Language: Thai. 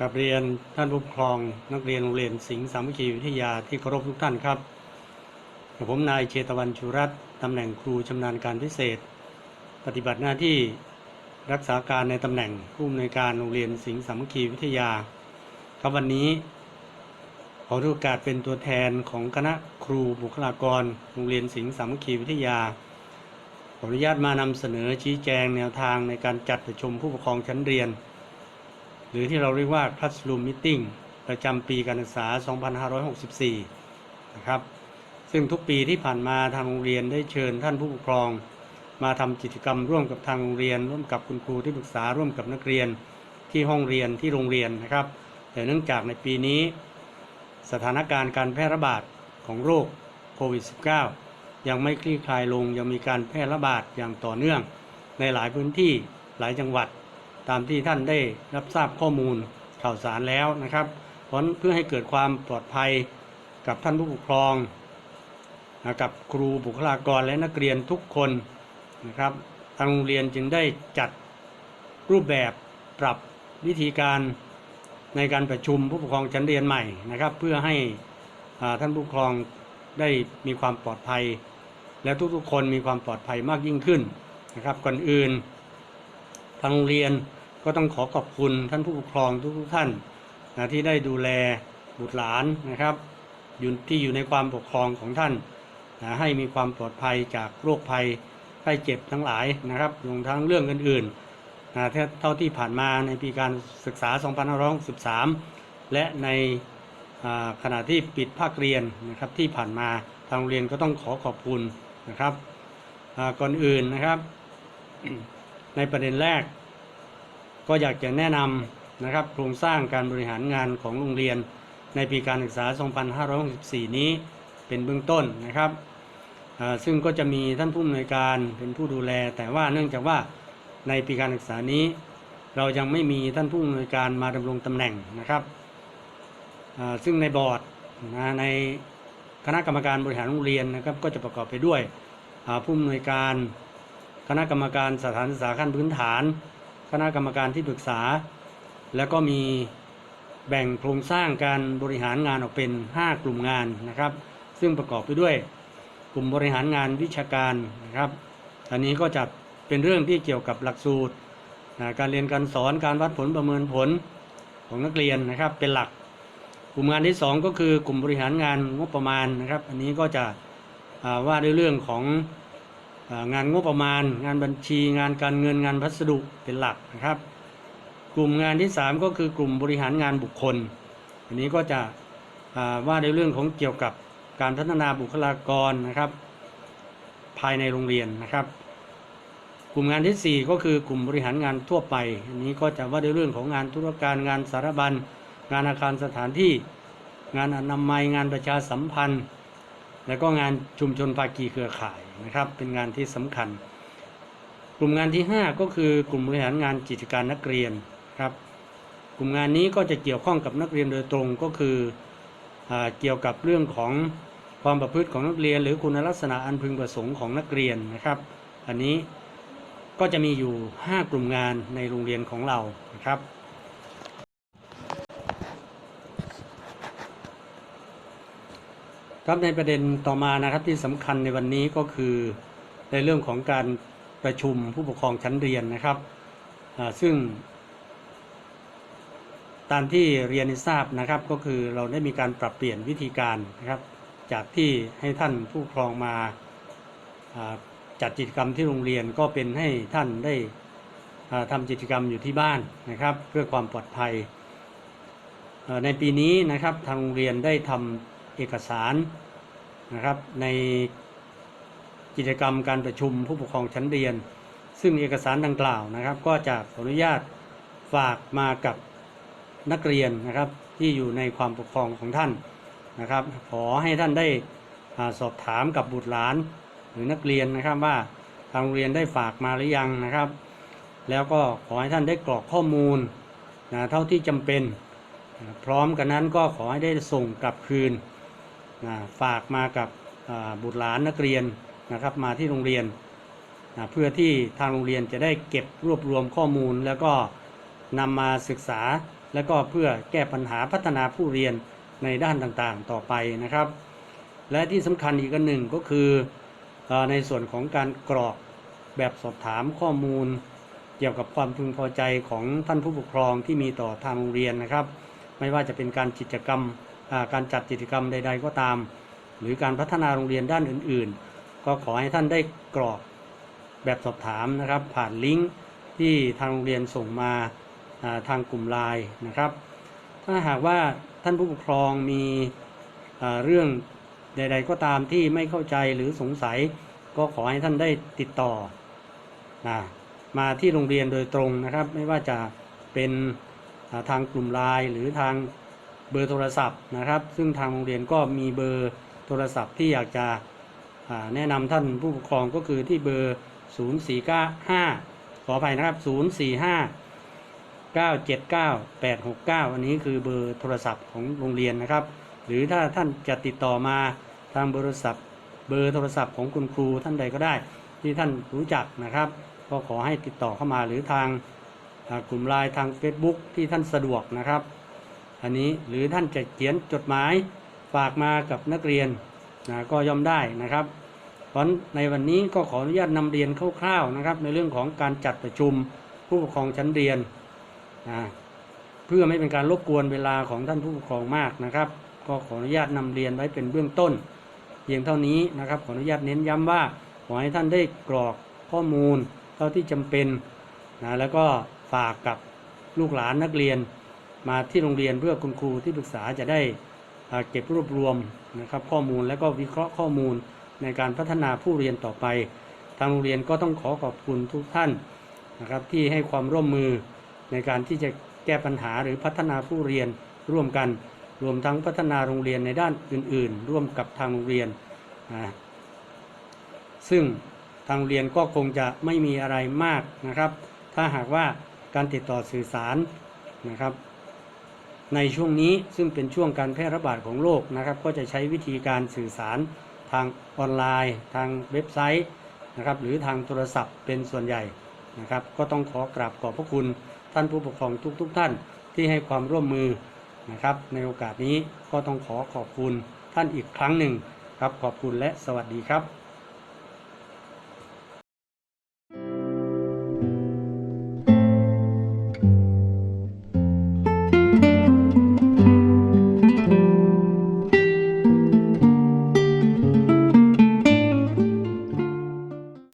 กับเรียนท่านผู้ปกครองนักเรียนโรงเรียนสิงห์สามัคคีวิทยาที่เคารพทุกท่านครับกับผมนายเชตวันชูรัตน์ตำแหน่งครูชำนาญการพิเศษ ปฏิบัติหน้าที่รักษาการในตำแหน่งผู้อำนวยการโรงเรียนสิงห์สามัคคีวิทยา ครับวันนี้ ขอโอกาสเป็นตัวแทนของคณะครูบุคลากรโรงเรียนสิงห์สามัคคีวิทยาขออนุญาตมานำเสนอชี้แจงแนวทางในการจัดประชุมผู้ปกครองชั้นเรียน หรือที่เราเรียกว่า Classroom Meeting ประจำปีการศึกษา 2564 นะครับ ซึ่งทุกปีที่ผ่านมาทางโรงเรียนได้เชิญท่านผู้ปกครอง มาทำกิจกรรมร่วมกับทางโรงเรียน ร่วมกับคุณครูที่ปรึกษาร่วมกับนักเรียนที่ห้องเรียนที่โรงเรียนนะครับ แต่เนื่องจากในปีนี้ สถานการณ์การแพร่ระบาดของโรคโควิด -19 ยังไม่คลี่คลายลงยังมีการแพร่ระบาดอย่างต่อเนื่อง ในหลายพื้นที่หลายจังหวัด ตามที่ท่านได้รับทราบข้อมูลข่าวสารแล้วนะครับเพราะเพื่อให้เกิดความปลอดภัยกับท่านผู้ปกครองกับครูบุคลากรและนักเรียนทุกคนนะครับทางโรงเรียนจึงได้จัดรูปแบบปรับวิธีการในการประชุมผู้ปกครองชั้นเรียนใหม่นะครับ เพื่อให้ท่านผู้ปกครองได้มีความปลอดภัย และทุกๆคนมีความปลอดภัยมากยิ่งขึ้นนะครับก่อนอื่นทางโรงเรียน ก็ต้องขอขอบคุณท่านผู้ปกครองทุกๆท่านนะที่ได้ดูแลบุตรหลานนะครับอยู่ที่อยู่ในความปกครองของท่านนะให้มีความปลอดภัยจากโรคภัยไข้เจ็บทั้งหลายนะครับรวมทั้งเรื่องอื่นๆนะเท่าที่ผ่านมาในปีการศึกษา 2563และในขณะที่ปิดภาคเรียนนะครับที่ผ่านมาทางโรงเรียนก็ต้องขอขอบคุณนะครับก่อนอื่นนะครับ ในประเด็นแรก ก็อยากจะแนะนำนะครับโครงสร้างการบริหารงานของโรงเรียน ในปีการศึกษา 2564 นี้เป็นเบื้องต้นนะครับ ซึ่งก็จะมีท่านผู้อำนวยการเป็นผู้ดูแล แต่ว่าเนื่องจากว่าในปีการศึกษานี้ เรายังไม่มีท่านผู้อำนวยการมาดำรงตำแหน่งนะครับ ซึ่งในบอร์ดนะในคณะกรรมการบริหารโรงเรียนนะครับก็จะประกอบไปด้วยผู้อำนวยการ คณะกรรมการสถานศึกษาขั้นพื้นฐาน คณะกรรมการที่ปรึกษา แล้วก็มีแบ่งโครงสร้างการบริหารงานออกเป็น 5 กลุ่มงานนะครับ ซึ่งประกอบไปด้วย กลุ่มบริหารงานวิชาการนะครับอันนี้ก็จะเป็นเรื่องที่เกี่ยวกับหลักสูตรนะการเรียนการสอนการวัดผลประเมินผลของนักเรียนนะครับเป็นหลัก กลุ่มงานที่ 2 ก็คือกลุ่มบริหารงานงบประมาณนะครับ อันนี้ก็จะว่าด้วยเรื่องของ งานงบประมาณ งานบัญชี งานการเงินงานพัสดุเป็นหลักนะครับ กลุ่มงานที่ 3 ก็คือกลุ่มบริหารงานบุคคล อันนี้ก็จะว่าในเรื่องของเกี่ยวกับการพัฒนาบุคลากรนะครับ ภายในโรงเรียนนะครับ กลุ่มงานที่ 4 ก็คือกลุ่มบริหารงานทั่วไป อันนี้ก็จะว่าในเรื่องของงานธุรการงานสารบัญงานอาคารสถานที่ งานอนามัยงานประชาสัมพันธ์ แล้วก็งานชุมชนภาคีเครือข่าย นะครับ เป็นงานที่สำคัญ กลุ่มงานที่ 5 ก็คือกลุ่มบริหารงานกิจการนักเรียนครับ กลุ่มงานนี้ก็จะเกี่ยวข้องกับนักเรียนโดยตรงก็คืออเกี่ยวกับเรื่องของความประพฤติของนักเรียน หรือคุณลักษณะอันพึงประสงค์ของนักเรียนนะครับ อันนี้ก็จะมีอยู่ 5 กลุ่มงานในโรงเรียนของเรานะครับ ครับในประเด็นต่อมานะครับที่สำคัญในวันนี้ก็คือในเรื่องของการประชุมผู้ปกครองชั้นเรียนนะครับซึ่ง ตามที่เรียนทราบนะครับก็คือเราได้มีการปรับเปลี่ยนวิธีการนะครับ จากที่ให้ท่านผู้ปกครองมาจัดกิจกรรมที่โรงเรียนก็เป็นให้ท่านได้อ่าทำกิจกรรมอยู่ที่บ้านนะครับ เพื่อความปลอดภัยในปีนี้นะครับทางโรงเรียนได้ทำ เอกสารนะครับในกิจกรรมการประชุมผู้ปกครองชั้นเรียน ซึ่งเอกสารดังกล่าวนะครับ ก็จะขออนุญาตฝากมากับนักเรียนนะครับที่อยู่ในความปกครองของท่านนะครับ ขอให้ท่านได้สอบถามกับบุตรหลานหรือนักเรียนนะครับว่าทางโรงเรียนได้ฝากมาหรือยังนะครับ แล้วก็ขอให้ท่านได้กรอกข้อมูลนะเท่าที่จำเป็น พร้อมกันนั้นก็ขอให้ได้ส่งกลับคืน ฝากมากับบุตรหลานนักเรียนนะครับมาที่โรงเรียนเพื่อที่ทางโรงเรียนจะได้เก็บรวบรวมข้อมูล แล้วก็นำมาศึกษา และก็เพื่อแก้ปัญหาพัฒนาผู้เรียนในด้านต่างๆ ต่อไปนะครับ และที่สำคัญอีกอันหนึ่งก็คือในส่วนของการกรอกแบบสอบถามข้อมูล เกี่ยวกับความพึงพอใจของท่านผู้ปกครองที่มีต่อทางโรงเรียนนะครับ ไม่ว่าจะเป็นการกิจกรรม การจัดกิจกรรมใด ๆ ก็ตาม หรือการพัฒนาโรงเรียนด้านอื่น ๆ ก็ขอให้ท่านได้กรอกแบบสอบถามนะครับ ผ่านลิงก์ที่ทางโรงเรียนส่งมาทางกลุ่มไลน์นะครับ ถ้าหากว่าท่านผู้ปกครองมีเรื่องใด ๆ ก็ตามที่ไม่เข้าใจหรือสงสัย ก็ขอให้ท่านได้ติดต่อมาที่โรงเรียนโดยตรงนะครับ ไม่ว่าจะเป็นทางกลุ่มไลน์หรือทาง เบอร์โทรศัพท์นะครับ ซึ่งทางโรงเรียนก็มีเบอร์โทรศัพท์ที่อยากจะแนะนำท่านผู้ปกครองก็คือที่เบอร์ 0495ขออภัยนะครับ 045 979 869 อันนี้คือเบอร์โทรศัพท์ของโรงเรียนนะครับ หรือถ้าท่านจะติดต่อมาทางเบอร์โทรศัพท์ เบอร์โทรศัพท์ของคุณครูท่านใดก็ได้ ที่ท่านรู้จักนะครับ ก็ขอให้ติดต่อเข้ามาหรือทางกลุ่มไลน์ทาง Facebook ที่ท่านสะดวกนะครับ อันนี้หรือท่านจะเขียนจดหมายฝากมากับนักเรียนนะก็ย่อมได้นะครับเพราะในวันนี้ก็ขออนุญาตนำเรียนคร่าวๆนะครับ ในเรื่องของการจัดประชุมผู้ปกครองชั้นเรียนนะเพื่อไม่เป็นการรบกวนเวลาของท่านผู้ปกครองมากนะครับ ก็ขออนุญาตนำเรียนไว้เป็นเบื้องต้นเพียงเท่านี้นะครับ ขออนุญาตเน้นย้ำว่าขอให้ท่านได้กรอกข้อมูลเท่าที่จำเป็นนะแล้วก็ฝากกับลูกหลานนักเรียน มาที่โรงเรียนเพื่อคุณครูที่ปรึกษาจะได้เก็บรวบรวมนะครับข้อมูลและก็วิเคราะห์ข้อมูลในการพัฒนาผู้เรียนต่อไป ทางโรงเรียนก็ต้องขอขอบคุณทุกท่านนะครับที่ให้ความร่วมมือในการที่จะแก้ปัญหาหรือพัฒนาผู้เรียนร่วมกัน รวมทั้งพัฒนาโรงเรียนในด้านอื่น ๆ ร่วมกับทางโรงเรียน ซึ่งทางโรงเรียนก็คงจะไม่มีอะไรมากนะครับ ถ้าหากว่าการติดต่อสื่อสารนะครับ ในช่วงนี้ซึ่งเป็นช่วงการแพร่ระบาดของโรคนะครับก็จะใช้วิธีการสื่อสารทางออนไลน์ ทางเว็บไซต์นะครับหรือทางโทรศัพท์เป็นส่วนใหญ่นะครับก็ต้องขอกราบขอบพระคุณท่านผู้ปกครองทุกๆทท่านที่ให้ความร่วมมือนะครับในโอกาสนี้ก็ต้องขอขอบคุณท่านอีกครั้งหนึ่งครับขอบคุณและสวัสดีครับ